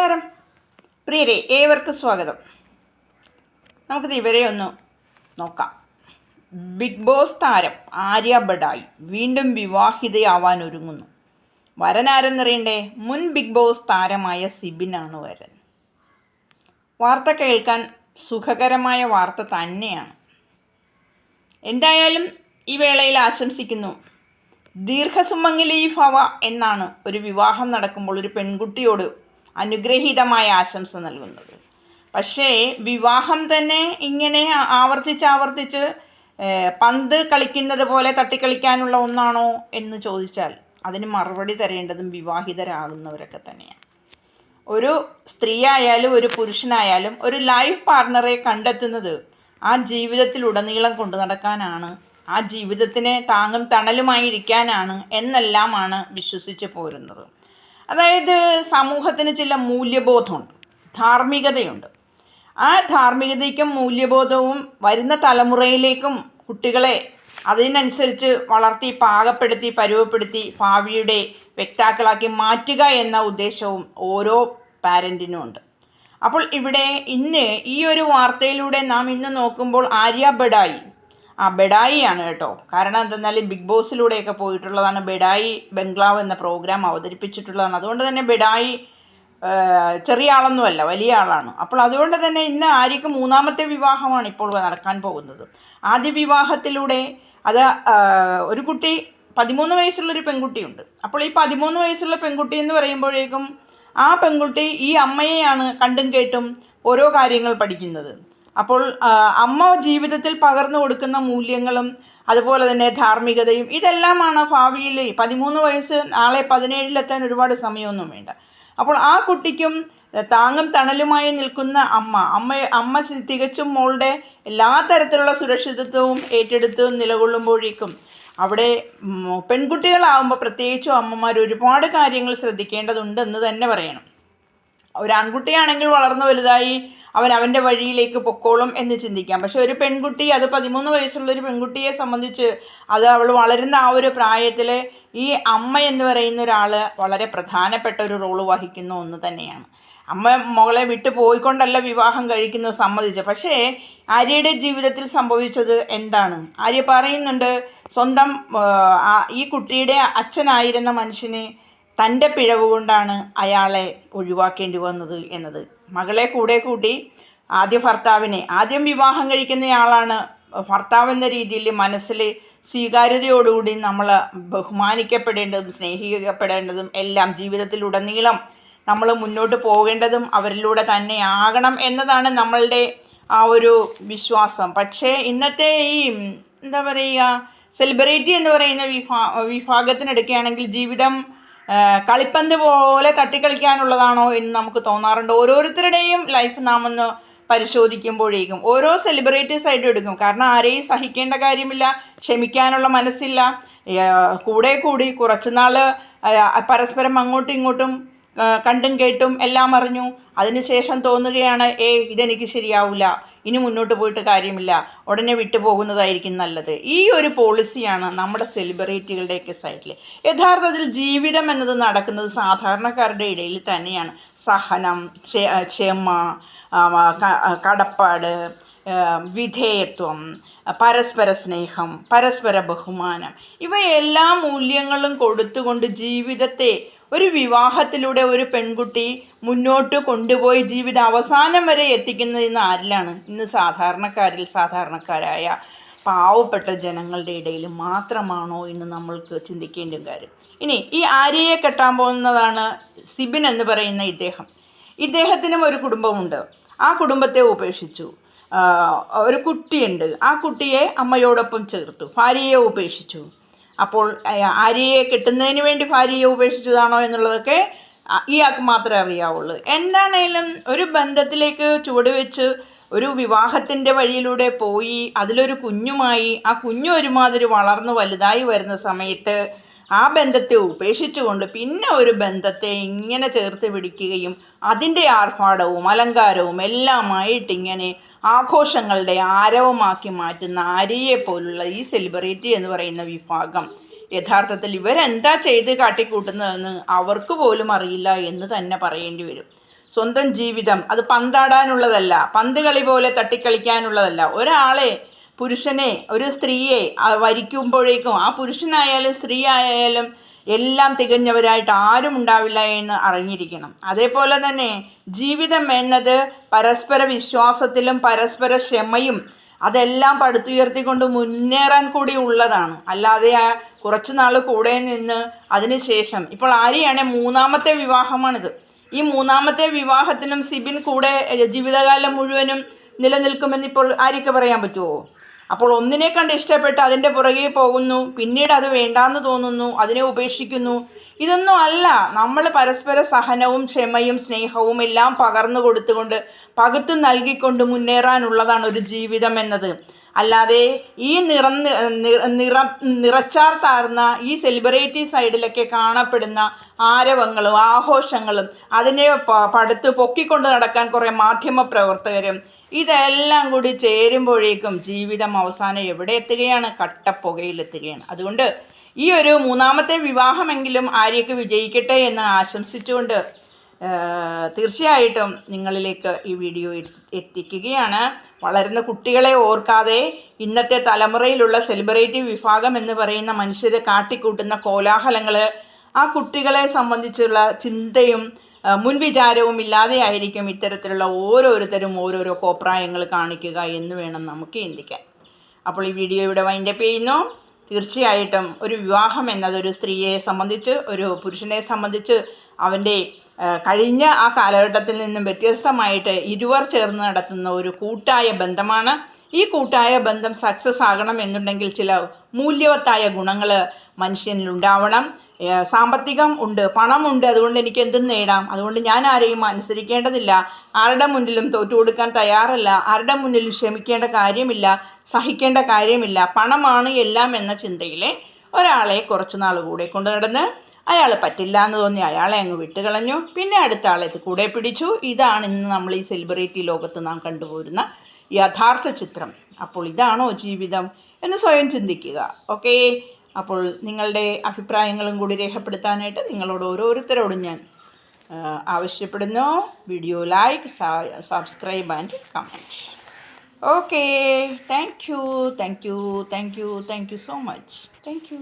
നമസ്കാരം. പ്രിയരെ ഏവർക്കും സ്വാഗതം. നമുക്കിത് ഇവരെ ഒന്ന് നോക്കാം. ബിഗ് ബോസ് താരം ആര്യ ബഡായി വീണ്ടും വിവാഹിതയാവാൻ ഒരുങ്ങുന്നു വരനാരെന്നറിയണ്ടേ? മുൻ ബിഗ് ബോസ് താരമായ സിബിനാണ് വരൻ. വാർത്ത കേൾക്കാൻ സുഖകരമായ വാർത്ത തന്നെയാണ്. എന്തായാലും ഈ വേളയിൽ ആശംസിക്കുന്നു. ദീർഘസുമംഗലി ഭവ എന്നാണ് ഒരു വിവാഹം നടക്കുമ്പോൾ ഒരു പെൺകുട്ടിയോട് അനുഗ്രഹീതമായ ആശംസ നൽകുന്നത്. പക്ഷേ വിവാഹം തന്നെ ഇങ്ങനെ ആവർത്തിച്ച് ആവർത്തിച്ച് പന്ത് കളിക്കുന്നത് പോലെ തട്ടിക്കളിക്കാനുള്ള ഒന്നാണോ എന്ന് ചോദിച്ചാൽ അതിന് മറുപടി തരേണ്ടതും വിവാഹിതരാകുന്നവരൊക്കെ തന്നെയാണ്. ഒരു സ്ത്രീയായാലും ഒരു പുരുഷനായാലും ഒരു ലൈഫ് പാർട്ണറെ കണ്ടെത്തുന്നത് ആ ജീവിതത്തിലുടനീളം കൊണ്ടു നടക്കാനാണ് ആ ജീവിതത്തിനെ താങ്ങും തണലുമായി ഇരിക്കാനാണ് എന്നെല്ലാമാണ് വിശ്വസിച്ച് പോരുന്നത്. അതായത് സമൂഹത്തിന് ചില മൂല്യബോധമുണ്ട്. ധാർമ്മികതയുണ്ട്. ആ ധാർമ്മികതയ്ക്കും മൂല്യബോധവും വരുന്ന തലമുറയിലേക്കും കുട്ടികളെ അതിനനുസരിച്ച് വളർത്തി പാകപ്പെടുത്തി പരുവപ്പെടുത്തി ഭാവിയുടെ വ്യക്താക്കളാക്കി മാറ്റുക എന്ന ഉദ്ദേശവും ഓരോ പാരന്റിനും ഉണ്ട്. അപ്പോൾ ഇവിടെ ഇന്ന് ഈ ഒരു വാർത്തയിലൂടെ നാം ഇന്ന് നോക്കുമ്പോൾ ആര്യ ബഡായി ആ ബെഡായിയാണ് കേട്ടോ. കാരണം എന്തെന്നാൽ ബിഗ് ബോസിലൂടെയൊക്കെ പോയിട്ടുള്ളതാണ് ബെഡായി ബംഗ്ലാവ് എന്ന പ്രോഗ്രാം അവതരിപ്പിച്ചിട്ടുള്ളതാണ്. അതുകൊണ്ട് തന്നെ ബെഡായി ചെറിയ ആളൊന്നുമല്ല വലിയ ആളാണ്. അപ്പോൾ അതുകൊണ്ട് തന്നെ ഇന്ന് ആര്യക്ക് മൂന്നാമത്തെ വിവാഹമാണ് ഇപ്പോൾ നടക്കാൻ പോകുന്നത്. ആദ്യ വിവാഹത്തിലൂടെ അത് ഒരു കുട്ടി പതിമൂന്ന് വയസ്സുള്ളൊരു പെൺകുട്ടിയുണ്ട്. അപ്പോൾ ഈ പതിമൂന്ന് വയസ്സുള്ള പെൺകുട്ടി എന്ന് പറയുമ്പോഴേക്കും ആ പെൺകുട്ടി ഈ അമ്മയെയാണ് കണ്ടും കേട്ടും ഓരോ കാര്യങ്ങൾ പഠിക്കുന്നത്. അപ്പോൾ അമ്മ ജീവിതത്തിൽ പകർന്നു കൊടുക്കുന്ന മൂല്യങ്ങളും അതുപോലെ തന്നെ ധാർമ്മികതയും ഇതെല്ലാമാണ് ഭാവിയിൽ പതിമൂന്ന് വയസ്സ് നാളെ പതിനേഴിലെത്താൻ ഒരുപാട് സമയമൊന്നും വേണ്ട. അപ്പോൾ ആ കുട്ടിക്കും താങ്ങും തണലുമായി നിൽക്കുന്ന അമ്മ അമ്മ അമ്മ തികച്ചും മോളുടെ എല്ലാ തരത്തിലുള്ള സുരക്ഷിതത്വവും ഏറ്റെടുത്ത് നിലകൊള്ളുമ്പോഴേക്കും അവിടെ പെൺകുട്ടികളാവുമ്പോൾ പ്രത്യേകിച്ചും അമ്മമാർ ഒരുപാട് കാര്യങ്ങൾ ശ്രദ്ധിക്കേണ്ടതുണ്ടെന്ന് തന്നെ പറയണം. ഒരു ആൺകുട്ടിയാണെങ്കിൽ വളർന്നു വലുതായി അവൻ അവന്റെ വഴിയിലേക്ക് പൊക്കോളും എന്ന് ചിന്തിക്കാം. പക്ഷെ ഒരു പെൺകുട്ടി അത് പതിമൂന്ന് വയസ്സുള്ള ഒരു പെൺകുട്ടിയെ സംബന്ധിച്ച് അത് അവൾ വളരുന്ന ആ ഒരു പ്രായത്തിൽ ഈ അമ്മ എന്ന് പറയുന്ന ഒരാൾ വളരെ പ്രധാനപ്പെട്ട ഒരു റോൾ വഹിക്കുന്ന ഒന്ന് തന്നെയാണ്. അമ്മ മകളെ വിട്ടു പോയിക്കൊണ്ടല്ല വിവാഹം കഴിക്കുന്നത് സമ്മതിച്ച് പക്ഷേ ആര്യയുടെ ജീവിതത്തിൽ സംഭവിച്ചത് എന്താണ്? ആര്യ പറയുന്നുണ്ട് സ്വന്തം ഈ കുട്ടിയുടെ അച്ഛനായിരുന്ന മനുഷ്യനെ തന്റെ പിഴവ് കൊണ്ടാണ് അയാളെ ഒഴിവാക്കേണ്ടി വന്നത് എന്നത്. മകളെ കൂടെ കൂട്ടി ആദ്യ ഭർത്താവിനെ ആദ്യം വിവാഹം കഴിക്കുന്നയാളാണ് ഭർത്താവ് എന്ന രീതിയിൽ മനസ്സിൽ സ്വീകാര്യതയോടുകൂടി നമ്മൾ ബഹുമാനിക്കപ്പെടേണ്ടതും സ്നേഹിക്കപ്പെടേണ്ടതും എല്ലാം ജീവിതത്തിലുടനീളം നമ്മൾ മുന്നോട്ട് പോകേണ്ടതും അവരിലൂടെ തന്നെ ആകണം എന്നതാണ് നമ്മളുടെ ആ ഒരു വിശ്വാസം. പക്ഷേ ഇന്നത്തെ ഈ എന്താ പറയുക സെലിബ്രിറ്റി എന്ന് പറയുന്ന വിഭാ വിഭാഗത്തിനെടുക്കുകയാണെങ്കിൽ ജീവിതം കളിപ്പന്ത് പോലെ തട്ടിക്കളിക്കാനുള്ളതാണോ എന്ന് നമുക്ക് തോന്നാറുണ്ട്. ഓരോരുത്തരുടെയും ലൈഫ് നാം ഒന്ന് പരിശോധിക്കുമ്പോഴേക്കും ഓരോ സെലിബ്രിറ്റീസ് ആയിട്ട് എടുക്കും. കാരണം ആരെയും സഹിക്കേണ്ട കാര്യമില്ല ക്ഷമിക്കാനുള്ള മനസ്സില്ല. കൂടെ കൂടി കുറച്ചുനാൾ പരസ്പരം അങ്ങോട്ടും ഇങ്ങോട്ടും കണ്ടും കേട്ടും എല്ലാം അറിഞ്ഞു. അതിനുശേഷം തോന്നുകയാണ് ഏ ഇതെനിക്ക് ശരിയാവില്ല ഇനി മുന്നോട്ട് പോയിട്ട് കാര്യമില്ല. ഉടനെ വിട്ടുപോകുന്നതായിരിക്കും നല്ലത്. ഈ ഒരു പോളിസിയാണ് നമ്മുടെ സെലിബ്രിറ്റികളുടെയൊക്കെ സൈഡിൽ യഥാർത്ഥത്തിൽ ജീവിതം എന്നത് നടക്കുന്നത് സാധാരണക്കാരുടെ ഇടയിൽ തന്നെയാണ്. സഹനം ക്ഷേ- ക്ഷമ കടപ്പാട് വിധേയത്വം പരസ്പര സ്നേഹം പരസ്പര ബഹുമാനം. ഇവയെല്ലാ മൂല്യങ്ങളും കൊടുത്തുകൊണ്ട് ജീവിതത്തെ ഒരു വിവാഹത്തിലൂടെ ഒരു പെൺകുട്ടി മുന്നോട്ട് കൊണ്ടുപോയി ജീവിത അവസാനം വരെ എത്തിക്കുന്നത് ഇന്ന് ആരിലാണ്? ഇന്ന് സാധാരണക്കാരിൽ സാധാരണക്കാരായ പാവപ്പെട്ട ജനങ്ങളുടെ ഇടയിൽ മാത്രമാണോ ഇന്ന് നമ്മൾക്ക് ചിന്തിക്കേണ്ട കാര്യം? ഇനി ഈ ആര്യയെ കെട്ടാൻ പോകുന്നതാണ് സിബിൻ എന്ന് പറയുന്ന ഇദ്ദേഹം. ഇദ്ദേഹത്തിനും ഒരു കുടുംബമുണ്ട്. ആ കുടുംബത്തെ ഉപേക്ഷിച്ചു. ഒരു കുട്ടിയുണ്ട്. ആ കുട്ടിയെ അമ്മയോടൊപ്പം ചേർത്തു. ഭാര്യയെ ഉപേക്ഷിച്ചു. അപ്പോൾ ആര്യയെ കിട്ടുന്നതിന് വേണ്ടി ഭാര്യയെ ഉപേക്ഷിച്ചതാണോ എന്നുള്ളതൊക്കെ ഇയാൾക്ക് മാത്രമേ അറിയാവുള്ളൂ. എന്താണേലും ഒരു ബന്ധത്തിലേക്ക് ചുവടുവെച്ച് ഒരു വിവാഹത്തിന്റെ വഴിയിലൂടെ പോയി അതിലൊരു കുഞ്ഞുമായി ആ കുഞ്ഞു ഒരുമാതിരി വളർന്നു വലുതായി വരുന്ന സമയത്ത് ആ ബന്ധത്തെ ഉപേക്ഷിച്ചുകൊണ്ട് പിന്നെ ഒരു ബന്ധത്തെ ഇങ്ങനെ ചേർത്ത് പിടിക്കുകയും അതിന്റെ ആർഭാടവും അലങ്കാരവും എല്ലാമായിട്ട് ഇങ്ങനെ ആഘോഷങ്ങളുടെ ആരവമാക്കി മാറ്റുന്ന ആര്യയെ പോലുള്ള ഈ സെലിബ്രിറ്റി എന്ന് പറയുന്ന വിഭാഗം. യഥാർത്ഥത്തിൽ ഇവരെന്താ ചെയ്ത് കാട്ടിക്കൂട്ടുന്നതെന്ന് അവർക്ക് പോലും അറിയില്ല എന്ന് തന്നെ പറയേണ്ടി വരും. സ്വന്തം ജീവിതം അത് പന്താടാനുള്ളതല്ല പന്ത് കളി പോലെ തട്ടിക്കളിക്കാനുള്ളതല്ല. ഒരാളെ പുരുഷനെ ഒരു സ്ത്രീയെ വരിക്കുമ്പോഴേക്കും ആ പുരുഷനായാലും സ്ത്രീ ആയാലും എല്ലാം തികഞ്ഞവരായിട്ട് ആരും ഉണ്ടാവില്ല എന്ന് അറിഞ്ഞിരിക്കണം. അതേപോലെ തന്നെ ജീവിതം എന്നത് പരസ്പര വിശ്വാസത്തിലും പരസ്പര ക്ഷമയും അതെല്ലാം പടുത്തുയർത്തിക്കൊണ്ട് മുന്നേറാൻ കൂടി ഉള്ളതാണ്. അല്ലാതെ ആ കുറച്ച് നാൾ കൂടെ നിന്ന് അതിനുശേഷം ഇപ്പോൾ ആരെയാണ് മൂന്നാമത്തെ വിവാഹമാണിത്. ഈ മൂന്നാമത്തെ വിവാഹത്തിനും സിബിൻ കൂടെ ജീവിതകാലം മുഴുവനും നിലനിൽക്കുമെന്ന് ഇപ്പോൾ ആരൊക്കെ പറയാൻ പറ്റുമോ അപ്പോൾ ഒന്നിനെ കണ്ട് ഇഷ്ടപ്പെട്ട് അതിന്റെ പുറകെ പോകുന്നു. പിന്നീട് അത് വേണ്ടാന്ന് തോന്നുന്നു. അതിനെ ഉപേക്ഷിക്കുന്നു. ഇതൊന്നും അല്ല. നമ്മൾ പരസ്പര സഹനവും ക്ഷമയും സ്നേഹവും എല്ലാം പകർന്നു കൊടുത്തുകൊണ്ട് പകുത്തു നൽകിക്കൊണ്ട് മുന്നേറാനുള്ളതാണ് ഒരു ജീവിതം എന്നത്. അല്ലാതെ ഈ നിറം നിറം നിറ നിറച്ചാർ താർന്ന ഈ സെലിബ്രിറ്റി സൈഡിലൊക്കെ കാണപ്പെടുന്ന ആരവങ്ങളും ആഘോഷങ്ങളും അതിനെ പടുത്ത് പൊക്കിക്കൊണ്ട് നടക്കാൻ കുറേ മാധ്യമ പ്രവർത്തകരും ഇതെല്ലാം കൂടി ചേരുമ്പോഴേക്കും ജീവിതം അവസാനം എവിടെ എത്തുകയാണ്? കട്ടപ്പുകയിലെത്തുകയാണ്. അതുകൊണ്ട് ഈ ഒരു മൂന്നാമത്തെ വിവാഹമെങ്കിലും ആര്യക്ക് വിജയിക്കട്ടെ എന്ന് ആശംസിച്ചുകൊണ്ട് തീർച്ചയായിട്ടും നിങ്ങളിലേക്ക് ഈ വീഡിയോ എത്തിക്കുകയാണ്. വളരുന്ന കുട്ടികളെ ഓർക്കാതെ ഇന്നത്തെ തലമുറയിലുള്ള സെലിബ്രിറ്റി വിഭാഗം എന്ന് പറയുന്ന മനുഷ്യരെ കാട്ടിക്കൂട്ടുന്ന കോലാഹലങ്ങൾ ആ കുട്ടികളെ സംബന്ധിച്ചുള്ള ചിന്തയും മുൻവിചാരവും ഇല്ലാതെയായിരിക്കും ഇത്തരത്തിലുള്ള ഓരോരുത്തരും ഓരോരോ കോപ്രായങ്ങൾ കാണിക്കുക എന്ന് വേണം നമുക്ക് ചിന്തിക്കാൻ. അപ്പോൾ ഈ വീഡിയോ ഇവിടെ വൈൻഡപ്പ് ചെയ്യുന്നു. തീർച്ചയായിട്ടും ഒരു വിവാഹം എന്നത് ഒരു സ്ത്രീയെ സംബന്ധിച്ച് ഒരു പുരുഷനെ സംബന്ധിച്ച് അവന്റെ കഴിഞ്ഞ ആ കാലഘട്ടത്തിൽ നിന്നും വ്യത്യസ്തമായിട്ട് ഇരുവർ ചേർന്ന് നടത്തുന്ന ഒരു കൂട്ടായ ബന്ധമാണ്. ഈ കൂട്ടായ ബന്ധം സക്സസ് ആകണം എന്നുണ്ടെങ്കിൽ ചില മൂല്യവത്തായ ഗുണങ്ങൾ മനുഷ്യനിൽ ഉണ്ടാവണം. സാമ്പത്തികം ഉണ്ട് പണമുണ്ട് അതുകൊണ്ട് എനിക്ക് എന്തും നേടാം. അതുകൊണ്ട് ഞാൻ ആരെയും അനുസരിക്കേണ്ടതില്ല. ആരുടെ മുന്നിലും തോറ്റു കൊടുക്കാൻ തയ്യാറല്ല. ആരുടെ മുന്നിലും ക്ഷമിക്കേണ്ട കാര്യമില്ല സഹിക്കേണ്ട കാര്യമില്ല. പണമാണ് എല്ലാം എന്ന ചിന്തയിലെ ഒരാളെ കുറച്ച് നാൾ കൂടെ കൊണ്ട് നടന്ന് അയാൾ പറ്റില്ല എന്ന് തോന്നി അയാളെ അങ്ങ് വിട്ടുകളഞ്ഞു. പിന്നെ അടുത്ത ആളെ കൂടെ പിടിച്ചു. ഇതാണ് ഇന്ന് നമ്മൾ ഈ സെലിബ്രിറ്റി ലോകത്ത് നാം കണ്ടുപോരുന്ന യഥാർത്ഥ ചിത്രം. അപ്പോൾ ഇതാണോ ജീവിതം എന്ന് സ്വയം ചിന്തിക്കുക. ഓക്കേ അപ്പോൾ നിങ്ങളുടെ അഭിപ്രായങ്ങളും കൂടി രേഖപ്പെടുത്താനായിട്ട് നിങ്ങളോട് ഓരോരുത്തരോടും ഞാൻ ആവശ്യപ്പെടുന്നു. Video like subscribe and comment okay thank you thank you thank you thank you so much thank you